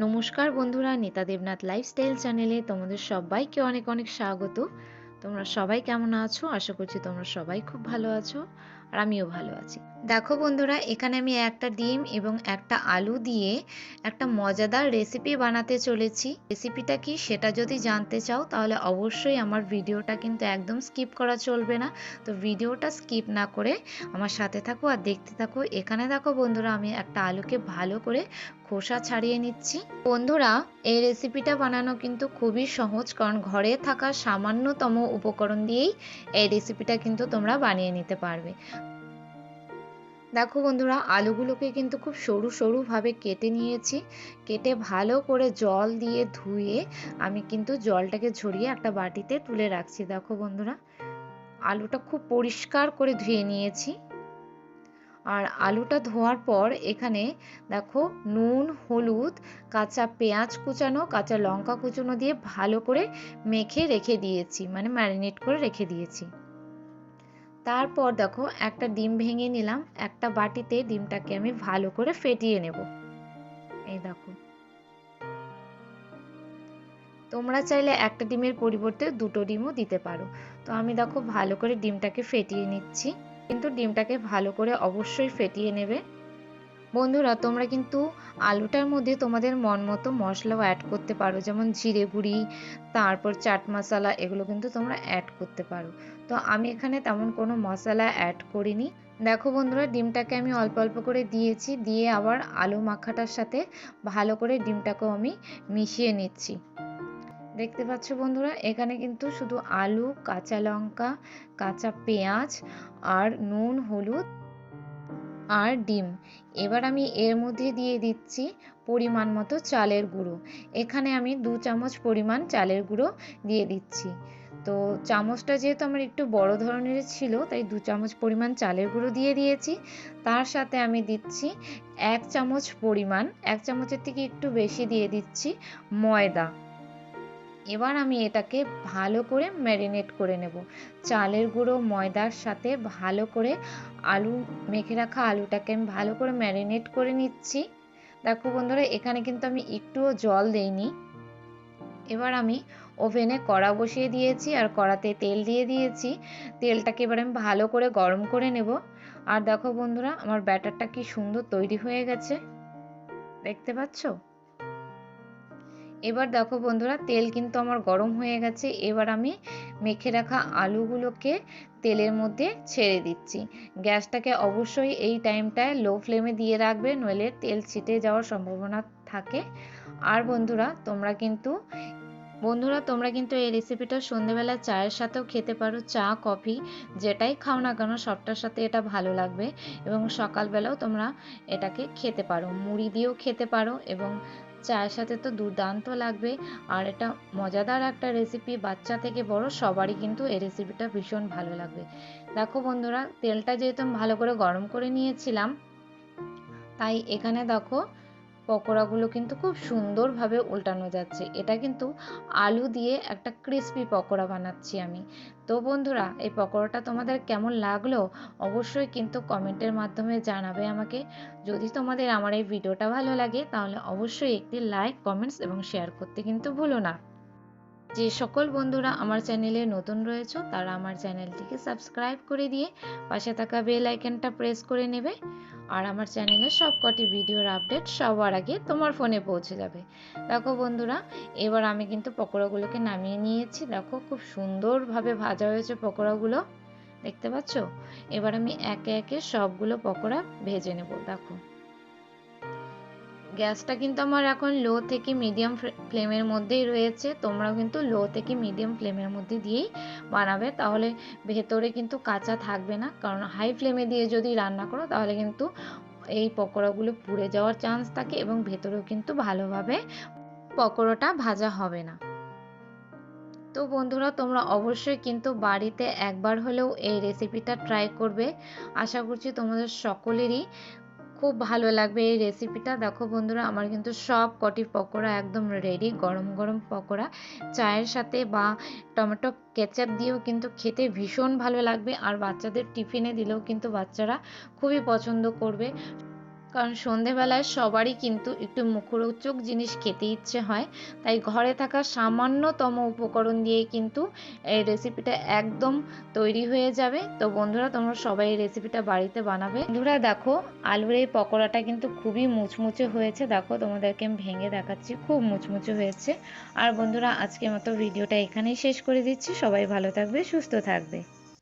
নমস্কার বন্ধুরা, নেতা দেবনাথ লাইফস্টাইল চ্যানেলে তোমাদের সবাইকে অনেক অনেক স্বাগত। তোমরা সবাই কেমন আছো? আশা করছি তোমরা সবাই খুব ভালো আছো। আর আমিও ভালো আছি। দেখো বন্ধুরা, এখানে আমি একটা ডিম এবং একটা আলু দিয়ে একটা মজাদার রেসিপি বানাতে চলেছি। রেসিপিটা কি সেটা যদি জানতে চাও, তাহলে অবশ্যই আমার ভিডিওটা কিন্তু একদম স্কিপ করা চলবে না। তো ভিডিওটা স্কিপ না করে আমার সাথে থাকো আর দেখতে থাকো। এখানে দেখো বন্ধুরা, আমি একটা আলুকে ভালো করে খোসা ছাড়িয়ে নিচ্ছি। বন্ধুরা, এই রেসিপিটা বানানো কিন্তু খুবই সহজ, কারণ ঘরে থাকা সামান্যতম উপকরণ দিয়েই এই রেসিপিটা কিন্তু তোমরা বানিয়ে নিতে পারবে। দেখো বন্ধুরা, আলুগুলোকে কিন্তু খুব সরু সরুভাবে কেটে নিয়েছি। কেটে ভালো করে জল দিয়ে ধুয়ে আমি কিন্তু জলটাকে ঝরিয়ে একটা বাটিতে তুলে রাখছি। দেখো বন্ধুরা, আলুটা খুব পরিষ্কার করে ধুয়ে নিয়েছি। আর আলুটা ধোয়ার পর এখানে দেখো নুন, হলুদ, কাঁচা পেঁয়াজ কুচানো, কাঁচা লঙ্কা কুচানো দিয়ে ভালো করে মেখে রেখে দিয়েছি। মানে ম্যারিনেট করে রেখে দিয়েছি। তারপর দেখো একটা ডিম ভেঙে নিলাম, একটা বাটিতে ডিমটাকে আমি ভালো করে ফেটিয়ে নেব। এই দেখো। তোমরা চাইলে একটা ডিমের পরিবর্তে দুটো ডিমও দিতে পারো। তো আমি দেখো ভালো করে ডিমটাকে ফেটিয়ে নিচ্ছি। কিন্তু ডিমটাকে ভালো করে অবশ্যই ফেটিয়ে নেবে। বন্ধুরা, তোমরা কিন্তু আলুটার মধ্যে তোমাদের মন মতো মশলাও অ্যাড করতে পারো। যেমন জিরে গুঁড়ি, তারপর চাট মশলা, এগুলো কিন্তু তোমরা অ্যাড করতে পারো। তো আমি এখানে তেমন কোনো মশলা অ্যাড করিনি। দেখো বন্ধুরা, ডিমটাকে আমি অল্প অল্প করে দিয়েছি, দিয়ে আবার আলু মাখাটার সাথে ভালো করে ডিমটাকেও আমি মিশিয়ে নিচ্ছি। দেখতে পাচ্ছ বন্ধুরা, এখানে কিন্তু শুধু আলু, কাঁচা লঙ্কা, কাঁচা পেঁয়াজ আর নুন, হলুদ আর ডিম। এবার আমি এর মধ্যে দিয়ে দিচ্ছি পরিমাণ মতো চালের গুঁড়ো। এখানে আমি দু চামচ পরিমাণ চালের গুঁড়ো দিয়ে দিচ্ছি। তো চামচটা যেহেতু আমার একটু বড় ধরনের ছিল, তাই দু চামচ পরিমাণ চালের গুঁড়ো দিয়ে দিয়েছি। তার সাথে আমি দিচ্ছি এক চামচ পরিমাণ, এক চামচের থেকে একটু বেশি দিয়ে দিচ্ছি ময়দা। এবার আমি এটাকে ভালো করে ম্যারিনেট করে নেব। চালের গুঁড়ো, ময়দার সাথে ভালো করে আলু, মেখে রাখা আলুটাকে আমি ভালো করে ম্যারিনেট করে নিচ্ছি। দেখো বন্ধুরা, এখানে কিন্তু আমি একটুও জল দেইনি। এবার আমি ওভেনে কড়া বসিয়ে দিয়েছি আর কড়াতে তেল দিয়ে দিয়েছি। তেলটাকে এবার আমি ভালো করে গরম করে নেব। আর দেখো বন্ধুরা, আমার ব্যাটারটা কি সুন্দর তৈরি হয়ে গেছে। দেখতে পাচ্ছ? এবার দেখো বন্ধুরা, তেল কিন্তু আমার গরম হয়ে গেছে। এবার আমি মেখে রাখা আলুগুলোকে তেলের মধ্যে ছেড়ে দিচ্ছি। গ্যাসটাকে অবশ্যই এই টাইমটায় লো ফ্লেমে দিয়ে রাখবে, নইলে তেল ছিটে যাওয়ার সম্ভাবনা থাকে। আর বন্ধুরা, তোমরা কিন্তু বন্ধুরা, তোমরা কিন্তু এই রেসিপিটা সন্ধেবেলা চায়ের সাথেও খেতে পারো, চা, কফি, যেটাই খাও না কেন, সবটার সাথে এটা ভালো লাগবে এবং সকালবেলাও তোমরা এটাকে খেতে পারো। মুড়ি দিয়েও খেতে পারো এবং চায়ের সাথে তো দুর্দান্ত লাগবে। আর এটা মজাদার একটা রেসিপি বাচ্চা থেকে বড় সবারই কিন্তু এই রেসিপিটা ভীষণ ভালো লাগবে। দেখো বন্ধুরা, তেলটা যেহেতু ভালো করে গরম করে নিয়েছিলাম, তাই এখানে দেখো পকোড়াগুলো কিন্তু খুব সুন্দরভাবে উল্টানো যাচ্ছে। এটা কিন্তু আলু দিয়ে একটা ক্রিসপি পকোড়া বানাচ্ছি আমি। তো বন্ধুরা, এই পকোড়াটা তোমাদের কেমন লাগল অবশ্যই কিন্তু কমেন্টের মাধ্যমে জানাবে আমাকে। যদি তোমাদের আমার এই ভিডিওটা ভালো লাগে, তাহলে অবশ্যই একটি লাইক কমেন্টস এবং শেয়ার করতে কিন্তু ভুলো না। যে সকল বন্ধুরা আমার চ্যানেলে নতুন রয়েছে, তারা আমার চ্যানেলটিকে সাবস্ক্রাইব করে দিয়ে পাশে থাকা বেল আইকনটা প্রেস করে নেবে আর আমার চ্যানেলে সব কটি ভিডিওর আপডেট সবার আগে তোমার ফোনে পৌঁছে যাবে। দেখো বন্ধুরা, এবার আমি কিন্তু পকোড়াগুলোকে নামিয়ে নিয়েছি। দেখো খুব সুন্দরভাবে ভাজা হয়েছে পকোড়াগুলো। দেখতে পাচ্ছ? এবার আমি একে একে সবগুলো পকোড়া ভেজে নেব। দেখো। গ্যাসটা কিন্তু আমার এখন লো থেকে মিডিয়াম ফ্লেমের মধ্যেই রয়েছে। তোমরাও কিন্তু লো থেকে মিডিয়াম ফ্লেমের মধ্যে দিয়েই বানাবে। তাহলে ভেতরে কিন্তু কাঁচা থাকবে না। কারণ হাই ফ্লেমে দিয়ে যদি রান্না করো, তাহলে কিন্তু এই পকোড়াগুলো পুড়ে যাওয়ার চান্স থাকে এবং ভেতরেও কিন্তু ভালোভাবে পকোড়াটা ভাজা হবে না। তো বন্ধুরা, তোমরা অবশ্যই কিন্তু বাড়িতে একবার হলেও এই রেসিপিটা ট্রাই করবে। আশা করছি তোমাদের সকলেরই খুব ভালো লাগবে এই রেসিপিটা দেখো বন্ধুরা, আমার কিন্তু সব কটি পকোড়া একদম রেডি গরম গরম পকোড়া। চায়ের সাথে বা টমেটো কেচাপ দিয়েও কিন্তু খেতে ভীষণ ভালো লাগবে। আর বাচ্চাদের টিফিনে দিলেও কিন্তু বাচ্চারা খুবই পছন্দ করবে। কারণ সন্ধেবেলায় সবারই কিন্তু একটু মুখরোচক জিনিস খেতে ইচ্ছে হয়। তাই ঘরে থাকা সামান্যতম উপকরণ দিয়েই কিন্তু এই রেসিপিটা একদম তৈরি হয়ে যাবে। তো বন্ধুরা, তোমরা সবাই এই রেসিপিটা বাড়িতে বানাবে। বন্ধুরা, দেখো, আলুর এই পকোড়াটা কিন্তু খুবই মুচমুচে হয়েছে। দেখো, তোমাদেরকে আমি ভেঙে দেখাচ্ছি, খুব মুচমুচে হয়েছে। আর বন্ধুরা, আজকের মতো ভিডিওটা এখানেই শেষ করে দিচ্ছি। সবাই ভালো থাকবে, সুস্থ থাকবে।